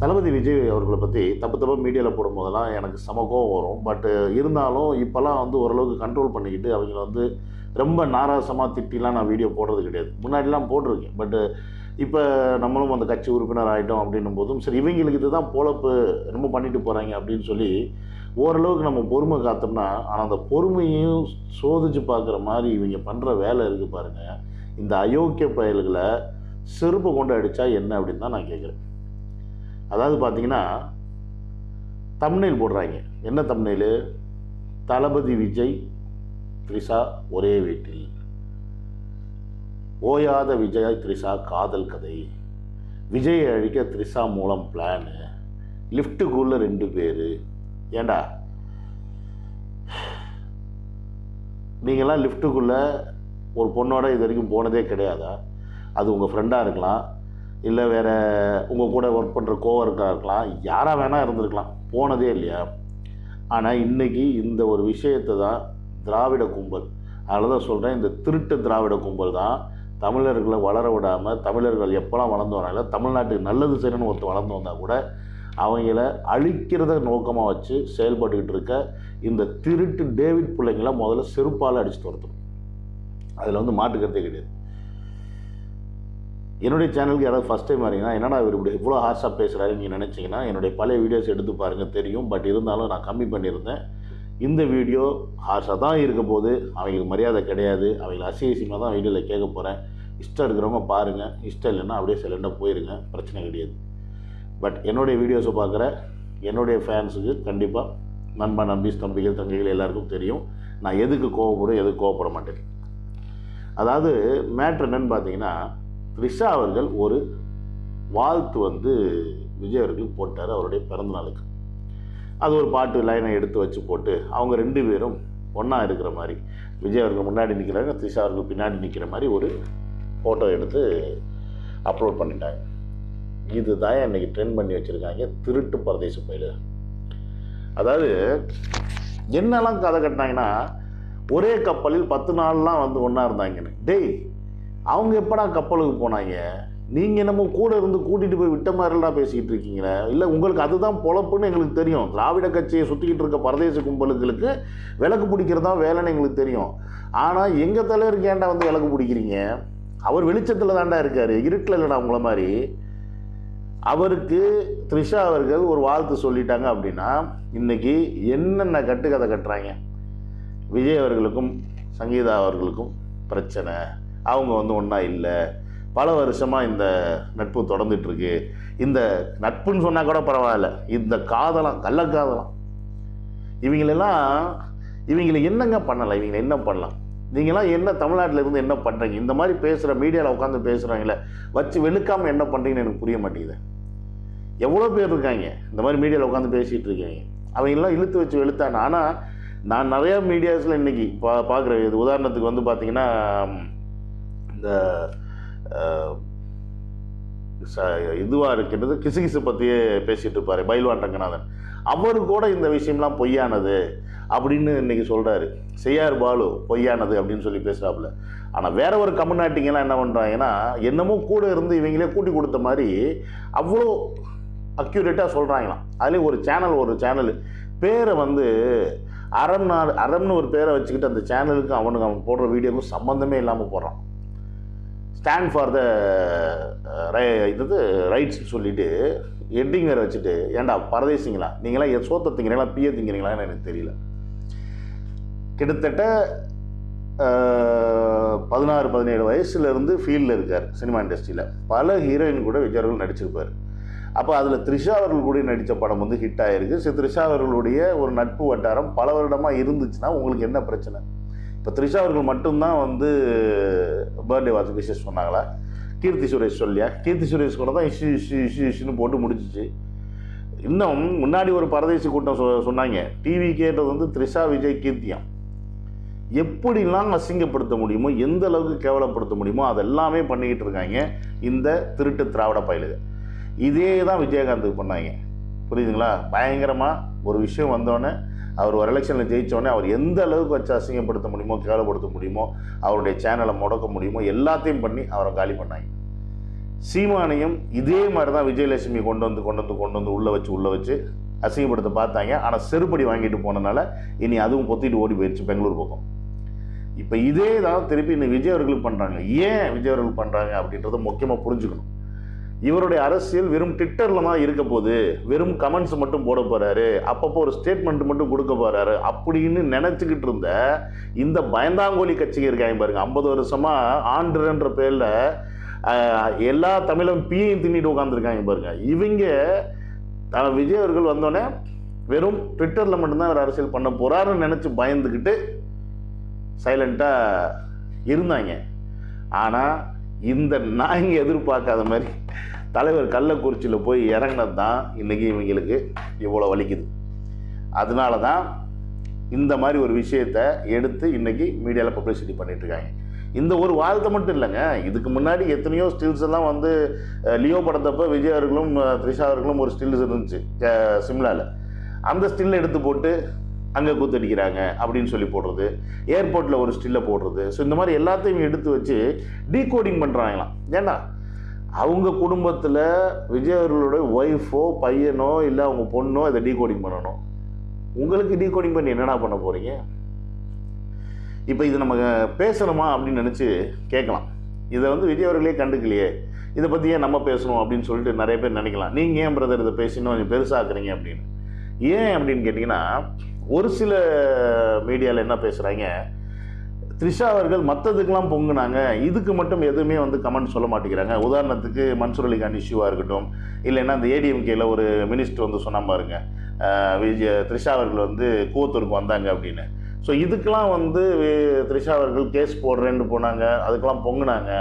தளபதி விஜய் அவர்களை பற்றி தப்பு தப்பாக மீடியாவில் போடும்போதெல்லாம் எனக்கு செம கோவம் வரும். பட்டு இருந்தாலும் இப்போல்லாம் வந்து ஓரளவுக்கு கண்ட்ரோல் பண்ணிக்கிட்டு அவங்கள வந்து ரொம்ப நாராசமாக திட்டிலாம் நான் வீடியோ போடுறது கிடையாது. முன்னாடிலாம் போட்டிருக்கேன். பட்டு இப்போ நம்மளும் அந்த கட்சி உறுப்பினர் ஆகிட்டோம் அப்படின்னும் போதும் சரி இவங்களுக்கு இதுதான் போலப்பு ரொம்ப பண்ணிட்டு போகிறாங்க அப்படின்னு சொல்லி ஓரளவுக்கு நம்ம பொறுமை காத்தோம்னா ஆனால் அந்த பொறுமையும் சோதிச்சு பார்க்குற மாதிரி இவங்க பண்ணுற வேலை இருக்குது பாருங்கள் இந்த அயோக்கிய பயல்களை செருப்பை கொண்டு அடித்தா என்ன அப்படின்னு தான் நான் கேட்குறேன். அதாவது பார்த்தீங்கன்னா தம்னைல் போடுறாங்க. என்ன தம்னைல் தளபதி விஜய் த்ரிஷா ஒரே வீட்டில். ஓயாத விஜய் த்ரிஷா காதல் கதை. விஜயை அழிக்க த்ரிஷா மூலம் பிளானு லிஃப்ட்டுக்குள்ளே ரெண்டு பேர். ஏண்டா? நீங்களாம் லிஃப்ட்டுக்குள்ளே ஒரு பொண்ணோட இது வரைக்கும் போனதே கிடையாதா? அது உங்கள் ஃப்ரெண்டாக இருக்கலாம். இல்லை வேறு உங்கள் கூட ஒர்க் பண்ணுற கோவர்க்காக இருக்கலாம். யாராக வேணால் இருந்திருக்கலாம். போனதே இல்லையா? ஆனால் இன்றைக்கி இந்த ஒரு விஷயத்தை தான் திராவிட கும்பல். அதில் தான் சொல்கிறேன் இந்த திருட்டு திராவிட கும்பல் தான் தமிழர்களை வளர விடாமல் தமிழர்கள் எப்போல்லாம் வளர்ந்து வராங்களோ தமிழ்நாட்டுக்கு நல்லது செய்யணும்னு ஒருத்தர் வளர்ந்து வந்தால் கூட அவங்கள அழிக்கிறத நோக்கமாக வச்சு செயல்பட்டுக்கிட்டு இருக்க இந்த திருட்டு டேவிட் பிள்ளைங்கள முதல்ல செருப்பால் அடித்து துரத்தணும் அதில் வந்து மாட்டுக்கிறதே கிடையாது. என்னுடைய சேனலுக்கு யாராவது ஃபஸ்ட் டைம் வரீங்கன்னா என்னடா இவர் இப்படி இவ்வளோ ஹார்ஷாக பேசுகிறாரு நீங்கள் நினச்சிங்கன்னா என்னுடைய பழைய வீடியோஸ் எடுத்து பாருங்கள் தெரியும். பட் இருந்தாலும் நான் கம்மி பண்ணியிருந்தேன். இந்த வீடியோ ஹார்ஷாக தான் இருக்க போது அவங்களுக்கு மரியாதை கிடையாது. அவங்களை அசிசியமாக தான் வீடியோவில் கேட்க போகிறேன் இஷ்டம் இருக்கிறவங்க பாருங்கள் இஷ்டம் இல்லைன்னா அப்படியே சிலண்டாக போயிருங்க. பிரச்சனை கிடையாது. பட் என்னுடைய வீடியோஸை பார்க்குற என்னுடைய ஃபேன்ஸுக்கு கண்டிப்பாக நண்பா நம்பிஸ் தம்பிகள் தங்கைகள் எல்லாருக்கும் தெரியும். நான் எதுக்கு கோவப்படும் எதுக்கு கோவப்பட மாட்டேன்? அதாவது மேட்ரு என்னன்னு பார்த்தீங்கன்னா த்ரிஷா அவர்கள் ஒரு வாழ்த்து வந்து விஜய் அவர்கள் போட்டார் அவருடைய பிறந்தநாளுக்கு அது ஒரு பாட்டு லைனை எடுத்து வச்சு போட்டு அவங்க ரெண்டு பேரும் ஒன்றா இருக்கிற மாதிரி விஜய் அவர்கள் முன்னாடி நிற்கிறாங்க த்ரிஷா அவர்கள் பின்னாடி நிற்கிற மாதிரி ஒரு ஃபோட்டோ எடுத்து அப்லோட் பண்ணிட்டாங்க. இது தான் இன்றைக்கி ட்ரெண்ட் பண்ணி வச்சுருக்காங்க திருட்டு பரதேச பயில. அதாவது என்னெல்லாம் கதை கட்டினாங்கன்னா ஒரே கப்பலில் பத்து நாள்லாம் வந்து ஒன்றா இருந்தாங்கன்னு. டேய் அவங்க எப்படா கப்பலுக்கு போனாங்க? நீங்கள் என்னமோ கூட இருந்து கூட்டிகிட்டு போய் விட்ட மாதிரிலாம் பேசிக்கிட்டு இருக்கீங்களே? இல்லை உங்களுக்கு அதுதான் பொழப்புன்னு எங்களுக்கு தெரியும். திராவிட கட்சியை சுற்றிக்கிட்டு இருக்க பரதேச கும்பலுங்களுக்கு விளக்கு பிடிக்கிறதா வேலைன்னு எங்களுக்கு தெரியும். ஆனால் எங்கள் தலைவர் ஏன்டா வந்து விளக்கு பிடிக்கிறீங்க? அவர் வெளிச்சத்தில் தாண்டா இருக்கார். இருட்டில் இல்லைடா உங்களை மாதிரி. அவருக்கு த்ரிஷா அவர்கள் ஒரு வாழ்த்து சொல்லிட்டாங்க அப்படின்னா இன்றைக்கி என்னென்ன கட்டுக்கதை கட்டுறாங்க? விஜய் அவர்களுக்கும் சங்கீதா அவர்களுக்கும் பிரச்சனை. அவங்க வந்து ஒன்றா இல்லை. பல வருஷமாக இந்த நட்பு தொடர்ந்துட்டுருக்கு. இந்த நட்புன்னு சொன்னால் கூட பரவாயில்ல. இந்த காதலாம் கள்ளக்காதலாம். இவங்களெல்லாம் இவங்களை என்னங்க பண்ணலாம்? இவங்களை என்ன பண்ணலாம்? நீங்களாம் என்ன தமிழ்நாட்டில் இருந்து என்ன பண்ணுறீங்க இந்த மாதிரி பேசுகிற மீடியாவில் உட்காந்து பேசுகிறாங்களே வச்சு வெளுக்காமல் என்ன பண்ணுறீங்கன்னு எனக்கு புரிய மாட்டேங்குது. எவ்வளோ பேர் இருக்காங்க? இந்த மாதிரி மீடியாவில் உட்காந்து பேசிகிட்டு இருக்காங்க. அவங்கெல்லாம் இழுத்து வச்சு வெளுத்தாங்க. ஆனால் நான் நிறையா மீடியாஸில் இன்றைக்கி பா பார்க்குறேன் இது உதாரணத்துக்கு வந்து பார்த்திங்கன்னா இந்த ச- இதுவாக இருக்கின்றது கிசுகிசு பற்றியே பேசிகிட்டு இருப்பார் பைல்வான் ரங்கநாதன். அவர் கூட இந்த விஷயம்லாம் பொய்யானது அப்படின்னு இன்னைக்கு சொல்கிறாரு செய்யார் பாலு பொய்யானது அப்படின்னு சொல்லி பேசுகிறாப்புல ஆனால் வேற ஒரு கம்யூனாட்டிங்கெல்லாம் என்ன பண்ணுறாங்கன்னா என்னமோ கூட இருந்து இவங்களே கூட்டி கொடுத்த மாதிரி அவ்வளோ அக்யூரேட்டாக சொல்கிறாங்களாம் அதுலேயும் ஒரு சேனல் ஒரு சேனல் பேரை வந்து அறம் நாள் அறம்னு ஒரு பேரை வச்சுக்கிட்டு அந்த சேனலுக்கும் அவனுக்கு அவன் போடுற வீடியோக்கும் சம்மந்தமே இல்லாமல் போடுறான். ஸ்டாண்ட் ஃபார் த இது ரைட்ஸ்னு சொல்லிட்டு எட்டிங் வேறு வச்சுட்டு ஏன்டா பரதேசிங்களா? நீங்களாம் சோத்த திங்கிறீங்களா பிய திங்கிறீங்களான்னு எனக்கு தெரியல. கிட்டத்தட்ட பதினாறு பதினேழு வயசுலேருந்து ஃபீல்டில் இருக்கார் சினிமா இண்டஸ்ட்ரியில் பல ஹீரோயின் கூட விஜய் அவர்கள் நடிச்சிருப்பார். அப்போ அதில் த்ரிஷா அவர்கள் கூட நடித்த படம் வந்து ஹிட் ஆகிருக்கு சரி த்ரிஷா அவர்களுடைய ஒரு நட்பு வட்டாரம் பல வருடமாக இருந்துச்சுன்னா உங்களுக்கு என்ன பிரச்சனை? இப்போ த்ரிஷா அவர்கள் மட்டும்தான் வந்து பர்த்டே வாட்ச் விஷஸ் சொன்னாங்களா கீர்த்தி சுரேஷ் சொல்லியா? கீர்த்தி சுரேஷ் கூட தான் இஷ்யூ இஷ்யூ இஷ்யூ இஷ்யூன்னு போட்டு முடிச்சிச்சு இன்னும் முன்னாடி ஒரு பரதேசி கூட்டம் சொ சொன்னாங்க. டிவி கேட்டது வந்து த்ரிஷா விஜய் கீர்த்தியம். எப்படிலாம் அசிங்கப்படுத்த முடியுமோ எந்த அளவுக்கு கேவலப்படுத்த முடியுமோ அதெல்லாமே பண்ணிக்கிட்டு இருக்காங்க இந்த திருட்டு திராவிட பயலுக. இதே தான் விஜயகாந்துக்கு பண்ணாங்க. புரியுதுங்களா? பயங்கரமாக ஒரு விஷயம் வந்தோடனே அவர் ஒரு எலெக்ஷனில் ஜெயித்தோடனே அவர் எந்த அளவுக்கு வச்சு அசிங்கப்படுத்த முடியுமோ கேவலப்படுத்த முடியுமோ அவருடைய சேனலை முடக்க முடியுமோ எல்லாத்தையும் பண்ணி அவரை காலி பண்ணாங்க. சீமானையும் இதே மாதிரி தான் விஜயலட்சுமி கொண்டு வந்து கொண்டு வந்து கொண்டு வந்து உள்ளே வச்சு உள்ளே வச்சு அசிங்கப்படுத்த பார்த்தாங்க. ஆனால் செருப்படி வாங்கிட்டு போனதுனால இனி அதுவும் பொத்திட்டு ஓடி போயிடுச்சு பெங்களூர் பக்கம். இப்போ இதே தான் திருப்பி இன்னும் விஜய் அவர்கள் பண்ணுறாங்க ஏன் விஜய் அவர்கள் பண்ணுறாங்க அப்படின்றத முக்கியமாக புரிஞ்சுக்கணும். இவருடைய அரசியல் வெறும் ட்விட்டரில் தான் இருக்க போகுது. வெறும் கமெண்ட்ஸ் மட்டும் போட போகிறாரு அப்பப்போ ஒரு ஸ்டேட்மெண்ட் மட்டும் கொடுக்க போகிறாரு அப்படின்னு நினச்சிக்கிட்டு இருந்த இந்த பயந்தாங்கோலி கட்சிக்கு இருக்காங்க பாருங்க. ஐம்பது வருஷமாக ஆண்டுன்ற பேரில் எல்லா தமிழும் பியையும் தின்னிட்டு உட்காந்துருக்காங்க பாருங்க. இவங்க விஜய் அவர்கள் வந்தோடனே வெறும் ட்விட்டரில் மட்டும்தான் அவர் அரசியல் பண்ண போறாருன்னு நினச்சி பயந்துக்கிட்டு சைலண்ட்டாக இருந்தாங்க. ஆனால் இந்த நாய்ங்க எதிர்பார்க்காத மாதிரி தலைவர் கள்ளக்குறிச்சியில் போய் இறங்கினது தான் இன்றைக்கி இவங்களுக்கு இவ்வளோ வலிக்குது. அதனால தான் இந்த மாதிரி ஒரு விஷயத்தை எடுத்து இன்றைக்கி மீடியாவில் பப்ளிசிட்டி பண்ணிட்டு இருக்காங்க. இந்த ஒரு வாழ்த்தை மட்டும் இல்லைங்க. இதுக்கு முன்னாடி எத்தனையோ ஸ்டில்ஸ் எல்லாம் வந்து லியோ படத்தப்ப விஜய் அவர்களும் த்ரிஷா அவர்களும் ஒரு ஸ்டில்ஸ் இருந்துச்சு சிம்லாவில் அந்த ஸ்டில் எடுத்து போட்டு அங்கே கூத்தடிக்கிறாங்க அப்படின்னு சொல்லி போடுறது. ஏர்போர்ட்டில் ஒரு ஸ்டில்லை போடுறது. ஸோ இந்த மாதிரி எல்லாத்தையும் எடுத்து வச்சு டீகோடிங் பண்ணுறாங்களாம் ஏன்னா அவங்க குடும்பத்தில் விஜய் அவர்களோட ஒய்ஃபோ பையனோ இல்லை அவங்க பொண்ணோ இதை டீகோடிங் பண்ணணும். உங்களுக்கு டீகோடிங் பண்ணி என்னடா பண்ண போகிறீங்க இப்போ இது நம்ம பேசணுமா அப்படின்னு நினச்சி கேட்கலாம். இதை வந்து விஜய் அவர்களே கண்டுக்கலையே. இதை பற்றி ஏன் நம்ம பேசணும் அப்படின்னு சொல்லிட்டு நிறைய பேர் நினைக்கலாம். நீங்கள் ஏன் பிரதர் இதை பேசினோம்? கொஞ்சம் பெருசாக்குறீங்க அப்படின்னு. ஏன் அப்படின்னு கேட்டிங்கன்னா ஒரு சில மீடியாவில் என்ன பேசுகிறாங்க த்ரிஷா அவர்கள் மற்றதுக்கெல்லாம் பொங்குனாங்க. இதுக்கு மட்டும் எதுவுமே வந்து கமெண்ட் சொல்ல மாட்டேங்கிறாங்க. உதாரணத்துக்கு மன்சூர் அலிகான் இஷ்யூவாக இருக்கட்டும் இல்லைன்னா அந்த ஏடிஎம்கேல ஒரு மினிஸ்டர் வந்து சொன்ன பாருங்க விஜய் த்ரிஷா அவர்கள் வந்து கூத்தூருக்கு வந்தாங்க அப்படின்னு. ஸோ இதுக்கெல்லாம் வந்து த்ரிஷா அவர்கள் கேஸ் போடுறேன்னு போனாங்க அதுக்கெல்லாம் பொங்குனாங்க.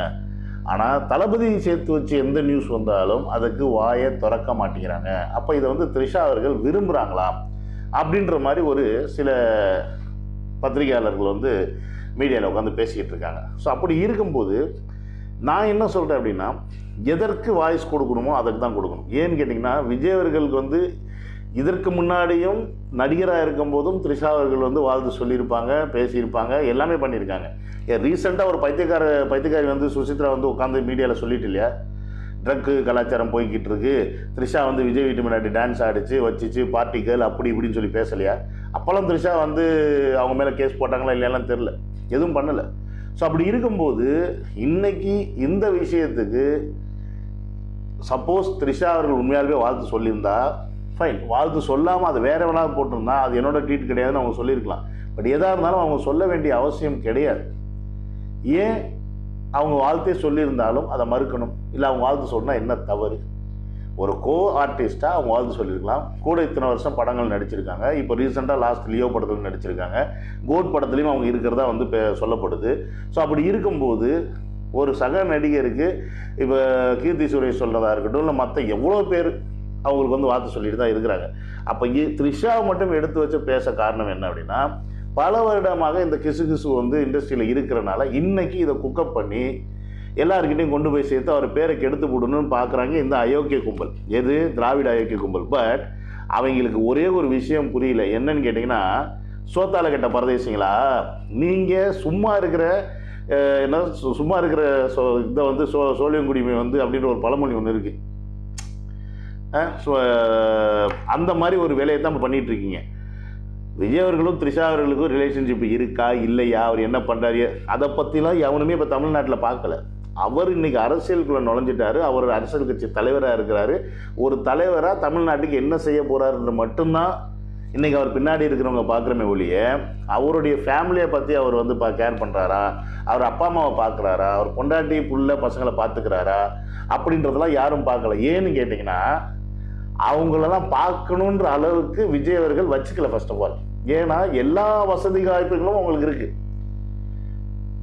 ஆனால் தளபதி சேர்த்து வச்சு எந்த நியூஸ் வந்தாலும் அதுக்கு வாயை திறக்க மாட்டேங்கிறாங்க. அப்போ இதை வந்து த்ரிஷா அவர்கள் விரும்புகிறாங்களா அப்படின்ற மாதிரி ஒரு சில பத்திரிகையாளர்கள் வந்து மீடியாவில் உட்காந்து பேசிக்கிட்டு இருக்காங்க. ஸோ அப்படி இருக்கும்போது நான் என்ன சொல்கிறேன் அப்படின்னா எதற்கு வாய்ஸ் கொடுக்கணுமோ அதுக்கு தான் கொடுக்கணும். ஏன்னு கேட்டிங்கன்னா விஜய் அவர்களுக்கு வந்து இதற்கு முன்னாடியும் நடிகராக இருக்கும்போதும் த்ரிஷா அவர்கள் வந்து வாழ்த்து சொல்லியிருப்பாங்க பேசியிருப்பாங்க எல்லாமே பண்ணியிருக்காங்க. ரீசெண்டாக ஒரு பைத்தியக்கார பைத்தியக்காரி வந்து சுசித்ரா வந்து உட்காந்து மீடியாவில் சொல்லிட்டு இல்லையா? ட்ரக்கு கலாச்சாரம் போய்கிட்டு இருக்கு த்ரிஷா வந்து விஜய் வீட்டு முன்னாடி டான்ஸ் ஆடிச்சு வச்சிச்சு பார்ட்டி கேர்ள் அப்படி இப்படின்னு சொல்லி பேசலையா? அப்போல்லாம் த்ரிஷா வந்து அவங்க மேலே கேஸ் போட்டாங்களா இல்லையாலாம் தெரில எதுவும் பண்ணலை. ஸோ அப்படி இருக்கும்போது இன்னைக்கு இந்த விஷயத்துக்கு சப்போஸ் த்ரிஷா அவர்கள் உண்மையாகவே வாழ்த்து சொல்லியிருந்தா ஃபைன் வாழ்த்து சொல்லாமல் அது வேறு வேணாலும் போட்டிருந்தா அது என்னோட ட்ரீட் கிடையாதுன்னு அவங்க சொல்லியிருக்கலாம். பட் எதாக இருந்தாலும் அவங்க சொல்ல வேண்டிய அவசியம் கிடையாது. ஏன் அவங்க வாழ்த்தே சொல்லியிருந்தாலும் அதை மறுக்கணும்? இல்லை அவங்க வாழ்த்து சொன்னால் என்ன தவறு? ஒரு கோ ஆர்டிஸ்ட்டாக அவங்க வாழ்த்து சொல்லியிருக்கலாம். கூட இத்தனை வருஷம் படங்கள் நடிச்சிருக்காங்க. இப்போ ரீசெண்டாக லாஸ்ட் லியோ படத்தில் நடிச்சிருக்காங்க. கோட் படத்துலையும் அவங்க இருக்கிறதா வந்து பே- சொல்லப்படுது. ஸோ அப்படி இருக்கும்போது ஒரு சக நடிகருக்கு இப்போ கீர்த்தி சுரேஷ் சொல்கிறதா இருக்கட்டும் இல்லை மற்ற எவ்வளோ பேர் அவங்களுக்கு வந்து வார்த்தை சொல்லிட்டு தான் இருக்கிறாங்க. அப்போ த்ரிஷாவை மட்டும் எடுத்து வச்சு பேச காரணம் என்ன அப்படின்னா பல வருடமாக இந்த கிசு கிசு வந்து இண்டஸ்ட்ரியில் இருக்கிறனால இன்றைக்கி இதை குக்கப் பண்ணி எல்லாருக்கிட்டையும் கொண்டு போய் சேர்த்து அவர் பேரை கெடுத்து போடணும்னு பார்க்குறாங்க இந்த அயோக்கிய கும்பல். எது? திராவிட அயோக்கிய கும்பல். பட் அவங்களுக்கு ஒரே ஒரு விஷயம் புரியல. என்னன்னு கேட்டிங்கன்னா சோத்தால கட்ட பரதேசிங்களா? நீங்கள் சும்மா இருக்கிற என்ன சு- சும்மா இருக்கிற சோ இதை வந்து சோ சோழியங்குடிமை வந்து அப்படின்ற ஒரு பழமொழி ஒன்று இருக்குது அந்த மாதிரி ஒரு வேலையை தான் பண்ணிட்டு இருக்கீங்க விஜய் அவர்களும் த்ரிஷா அவர்களுக்கும் ரிலேஷன்ஷிப் இருக்கா? இல்லையா? அவர் என்ன பண்ணுறாரு அதை பற்றிலாம் எவனுமே இப்போ தமிழ்நாட்டில் பார்க்கல. அவர் இன்னைக்கு அரசியலுக்குள்ளே நுழைஞ்சிட்டாரு. அவர் அரசியல் கட்சி தலைவராக இருக்கிறாரு. ஒரு தலைவராக தமிழ்நாட்டுக்கு என்ன செய்ய போகிறாருன்ற மட்டும்தான் இன்றைக்கி அவர் பின்னாடி இருக்கிறவங்க பார்க்குறமே ஒழிய அவருடைய ஃபேமிலியை பற்றி அவர் வந்து பா கேர் பண்ணுறாரா அவர் அப்பா அம்மாவை பார்க்குறாரா? அவர் பொண்டாட்டி புள்ள பசங்களை பார்த்துக்கிறாரா? அப்படின்றதெல்லாம் யாரும் பார்க்கல. ஏன்னு கேட்டிங்கன்னா அவங்களெல்லாம் பார்க்கணுன்ற அளவுக்கு விஜய் அவர்கள் வச்சுக்கல ஃபர்ஸ்ட் ஆஃப் ஆல் ஏன்னா எல்லா வசதி வாய்ப்புகளும் அவங்களுக்கு இருக்குது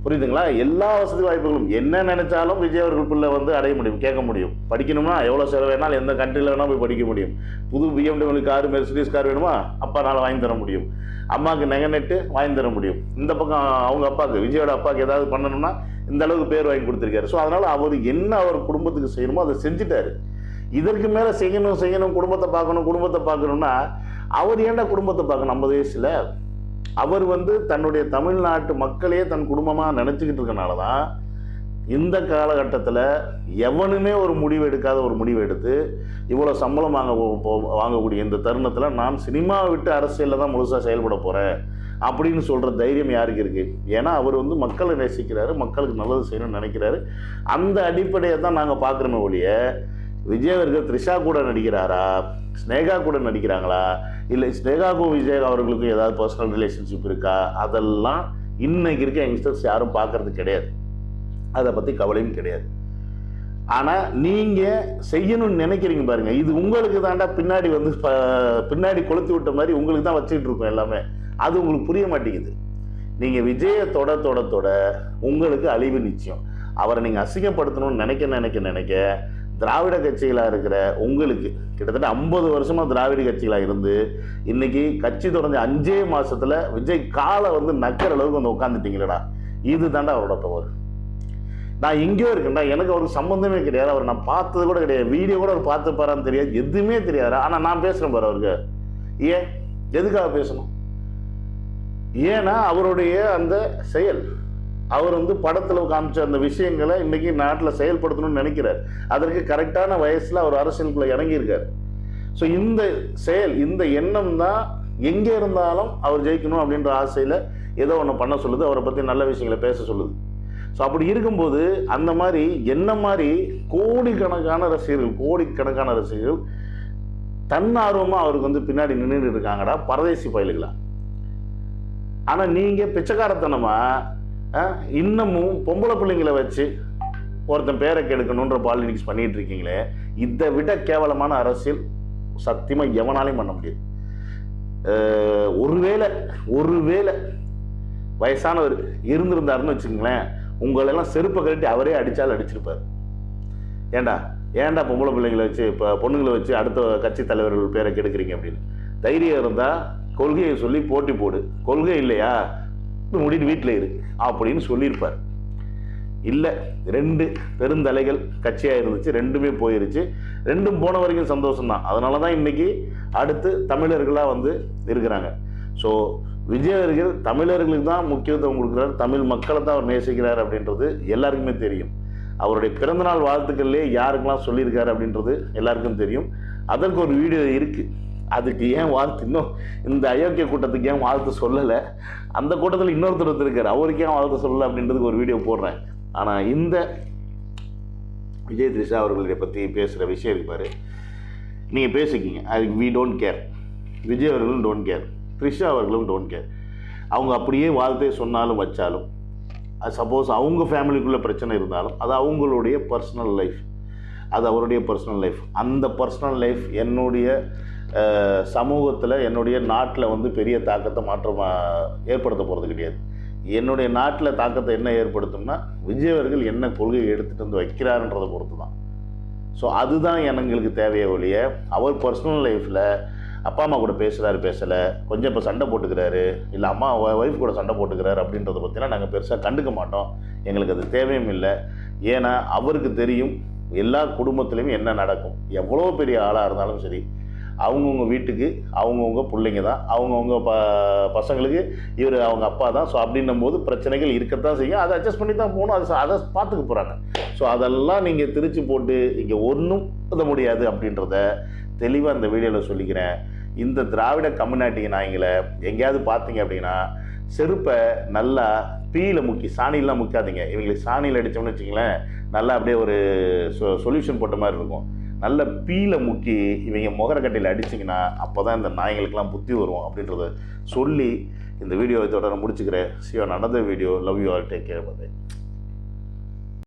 புரியுதுங்களா? எல்லா வசதி வாய்ப்புகளும். என்ன நினைச்சாலும் விஜய் அவர்கள் பிள்ளை வந்து அடைய முடியும் கேட்க முடியும். படிக்கணும்னா எவ்வளோ செலவு வேணாலும் எந்த கண்ட்ரியில் வேணால் போய் படிக்க முடியும். புது பிஎம்டபிள்யூ கார் மெர்சிடிஸ் கார் வேணுமா? அப்பானால் வாங்கி தர முடியும். அம்மாவுக்கு நகை நெட்டு வாங்கி தர முடியும். இந்த பக்கம் அவங்க அப்பாவுக்கு விஜயோட அப்பாவுக்கு ஏதாவது பண்ணணும்னா இந்த அளவுக்கு பேர் வாங்கி கொடுத்துருக்காரு. ஸோ அதனால் அவர் என்ன அவர் குடும்பத்துக்கு செய்யணுமோ அதை செஞ்சுட்டாரு. இதற்கு மேலே செய்யணும் செய்யணும் குடும்பத்தை பார்க்கணும் குடும்பத்தை பார்க்கணும்னா அவர் ஏன்டா குடும்பத்தை பார்க்கணும்? ஐம்பது வயசில் அவர் வந்து தன்னுடைய தமிழ்நாட்டு மக்களையே தன் குடும்பமாக நினச்சிக்கிட்டு இருக்கனால தான் இந்த காலகட்டத்தில் எவனுமே ஒரு முடிவு எடுக்காத ஒரு முடிவு எடுத்து இவ்வளோ சம்பளம் வாங்க வாங்கக்கூடிய இந்த தருணத்தில் நான் சினிமாவை விட்டு அரசியலில் தான் முழுசாக செயல்பட போகிறேன் அப்படின்னு சொல்கிற தைரியம் யாருக்கு இருக்குது ஏன்னா அவர் வந்து மக்களை நேசிக்கிறாரு மக்களுக்கு நல்லது செய்யணும்னு நினைக்கிறாரு. அந்த அடிப்படையை தான் நாங்கள் பார்க்குறோமே ஒழிய விஜய் அவர்கள் த்ரிஷா கூட நடிக்கிறாரா? ஸ்னேகா கூட நடிக்கிறாங்களா? இல்லை ஸ்னேகாவுக்கும் விஜய் அவர்களுக்கும் ஏதாவது பர்சனல் ரிலேஷன்ஷிப் இருக்கா? அதெல்லாம் இன்னைக்கு இருக்க யங்ஸ்டர்ஸ் யாரும் பார்க்கறது கிடையாது. அதை பற்றி கவலையும் கிடையாது. ஆனால் நீங்கள் செய்யணும்னு நினைக்கிறீங்க பாருங்க. இது உங்களுக்கு தாண்டா பின்னாடி வந்து பின்னாடி கொளுத்தி விட்ட மாதிரி உங்களுக்கு தான் வச்சுட்டு இருக்கோம் எல்லாமே. அது உங்களுக்கு புரிய மாட்டேங்குது. நீங்கள் விஜயை தொட தொட தொட உங்களுக்கு அழிவு நிச்சயம். அவரை நீங்கள் அசிங்கப்படுத்தணும்னு நினைக்க நினைக்க நினைக்க திராவிட கட்சிகளாக இருக்கிற உங்களுக்கு கிட்டத்தட்ட ஐம்பது வருஷமாக திராவிட கட்சிகளாக இருந்து இன்னைக்கு கட்சி தொடர்ந்து அஞ்சே மாதத்தில் விஜய் காலை வந்து நக்கிற அளவுக்கு வந்து உட்காந்துட்டீங்களடா இது தாண்டா அவரோட தவறு நான் எங்கேயோ இருக்கேன்டா. எனக்கு அவருக்கு சம்மந்தமே கிடையாது. அவர் நான் பார்த்தது கூட கிடையாது. வீடியோ கூட அவர் பார்த்துப்பாரான்னு தெரியாது. எதுவுமே தெரியாது ஆனால் நான் பேசுகிறேன் பாரு அவருக்கு. ஏன்? எதுக்காக பேசணும்? ஏன்னா அவருடைய அந்த செயல் அவர் வந்து படத்தில் காமிச்ச அந்த விஷயங்களை இன்னைக்கு நாட்டில் செயல்படுத்தணும்னு நினைக்கிறார். அதற்கு கரெக்டான வயசில் அவர் அரசியலுக்குள்ளே இறங்கியிருக்கார். ஸோ இந்த செயல் இந்த எண்ணம் தான் எங்கே இருந்தாலும் அவர் ஜெயிக்கணும் அப்படின்ற ஆசையில் ஏதோ ஒன்று பண்ண சொல்லுது. அவரை பற்றி நல்ல விஷயங்களை பேச சொல்லுது. ஸோ அப்படி இருக்கும்போது அந்த மாதிரி என்ன மாதிரி கோடிக்கணக்கான ரசிகர்கள் கோடிக்கணக்கான ரசிகர்கள் தன்னார்வமாக அவருக்கு வந்து பின்னாடி நின்றுட்டு இருக்காங்கடா பரதேசி பயலுகளா? ஆனால் நீங்கள் பிச்சைக்காரத்தனமாக இன்னமும் பொம்பளை பிள்ளைங்களை வச்சு ஒருத்தன் பேரை கெடுக்கணுன்ற பாலிடிக்ஸ் பண்ணிட்டு இருக்கீங்களே இதை விட கேவலமான அரசியல் சத்தியமாக எவனாலையும் பண்ண முடியாது. ஒருவேளை ஒருவேளை வயசானவர் இருந்திருந்தாருன்னு வச்சுக்கோங்களேன் உங்களெல்லாம் செருப்பை கழட்டி அவரே அடித்தாலும் அடிச்சிருப்பார். ஏண்டா ஏன்டா பொம்பளை பிள்ளைங்களை வச்சு இப்போ பொண்ணுங்களை வச்சு அடுத்த கட்சி தலைவர்கள் பேரை கெடுக்கிறீங்க அப்படின்னு. தைரியம் இருந்தால் கொள்கையை சொல்லி போட்டி போடு. கொள்கை இல்லையா? முடிட்டு வீட்டில் இரு அப்படின்னு சொல்லியிருப்பார். இல்லை ரெண்டு பெருந்தலைகள் கட்சியாக இருந்துச்சு ரெண்டுமே போயிருச்சு. ரெண்டும் போன வரைக்கும் சந்தோஷம்தான். அதனால தான் இன்னைக்கு அடுத்து தமிழர்களாக வந்து இருக்கிறாங்க. ஸோ விஜய் அவர்கள் தமிழர்களுக்கு தான் முக்கியத்துவம் கொடுக்குறாரு. தமிழ் மக்களை தான் அவர் நேசிக்கிறார் அப்படின்றது எல்லாருக்குமே தெரியும். அவருடைய பிறந்தநாள் வாழ்த்துக்கள்லேயே யாருக்கெல்லாம் சொல்லியிருக்காரு அப்படின்றது எல்லாருக்கும் தெரியும். அதற்கு ஒரு வீடியோ இருக்குது அதுக்கு ஏன் வாழ்த்து? இன்னும் இந்த அயோக்கிய கூட்டத்துக்கு ஏன் வாழ்த்து சொல்லலை? அந்த கூட்டத்தில் இன்னொருத்தர் இருக்கார் அவருக்கு ஏன் வாழ்த்து சொல்லலை அப்படின்றதுக்கு ஒரு வீடியோ போடுறேன். ஆனால் இந்த விஜய் த்ரிஷா அவர்களை பற்றி பேசுகிற விஷயம் இருப்பார் நீங்கள் பேசிக்கிங்க. அது வி டோன்ட் கேர் விஜய் அவர்களும் டோன்ட் கேர் த்ரிஷா அவர்களும் டோன்ட் கேர் அவங்க அப்படியே வாழ்த்தே சொன்னாலும் வச்சாலும் அது சப்போஸ் அவங்க ஃபேமிலிக்குள்ளே பிரச்சனை இருந்தாலும் அது அவங்களுடைய பர்சனல் லைஃப் அது அவருடைய பர்சனல் லைஃப் அந்த பர்சனல் லைஃப் என்னுடைய சமூகத்தில் என்னுடைய நாட்டில் வந்து பெரிய தாக்கத்தை மாற்றமாக ஏற்படுத்த போகிறது கிடையாது. என்னுடைய நாட்டில் தாக்கத்தை என்ன ஏற்படுத்தும்னா விஜய் அவர்கள் என்ன கொள்கையை எடுத்துகிட்டு வந்து வைக்கிறாருன்றதை பொறுத்து தான் ஸோ அதுதான் எங்களுக்கு தேவையே ஒழிய அவர் பர்சனல் லைஃப்பில் அப்பா அம்மா கூட பேசுகிறாரு பேசலை. கொஞ்சம் இப்போ சண்டை போட்டுக்கிறாரு. இல்லை அம்மா ஒய்ஃப் கூட சண்டை போட்டுக்கிறாரு அப்படின்றத பற்றிலாம் நாங்கள் பெருசாக கண்டுக்க மாட்டோம். எங்களுக்கு அது தேவையும் இல்லை. ஏன்னா அவருக்கு தெரியும் எல்லா குடும்பத்துலேயும் என்ன நடக்கும். எவ்வளோ பெரிய ஆளாக இருந்தாலும் சரி அவங்கவுங்க வீட்டுக்கு அவங்கவுங்க பிள்ளைங்க தான். அவங்கவுங்க ப பசங்களுக்கு இவர் அவங்க அப்பா தான். ஸோ அப்படின்னும் போது பிரச்சனைகள் இருக்கத்தான் செய்யும். அதை அட்ஜஸ்ட் பண்ணி தான் போகணும். அதை அதை பார்த்துக்க போகிறாங்க ஸோ அதெல்லாம் நீங்கள் திரிச்சு போட்டு இங்கே ஒன்றும் பண்ண முடியாது அப்படின்றத தெளிவாக இந்த வீடியோவில் சொல்லிக்கிறேன். இந்த திராவிட கம்யூனிட்டிங்க நாய்களை எங்கேயாவது பார்த்தீங்க அப்படின்னா செருப்பை நல்லா பீயில் முக்கி சாணிலாம் முக்காதீங்க. இவங்களுக்கு சாணியில் அடித்தோம்னு வச்சிங்களேன் நல்லா அப்படியே ஒரு சொ சொல்யூஷன் போட்ட மாதிரி இருக்கும். நல்ல பீல முக்கி இவங்க முகரக்கட்டையில் அடிச்சிங்கன்னா அப்போ தான் இந்த நாய்களுக்கெல்லாம் புத்தி வரும் அப்படின்றத சொல்லி இந்த வீடியோவை தொடர முடிச்சுக்கிறேன். சிவா நடந்த video love you all take care பதை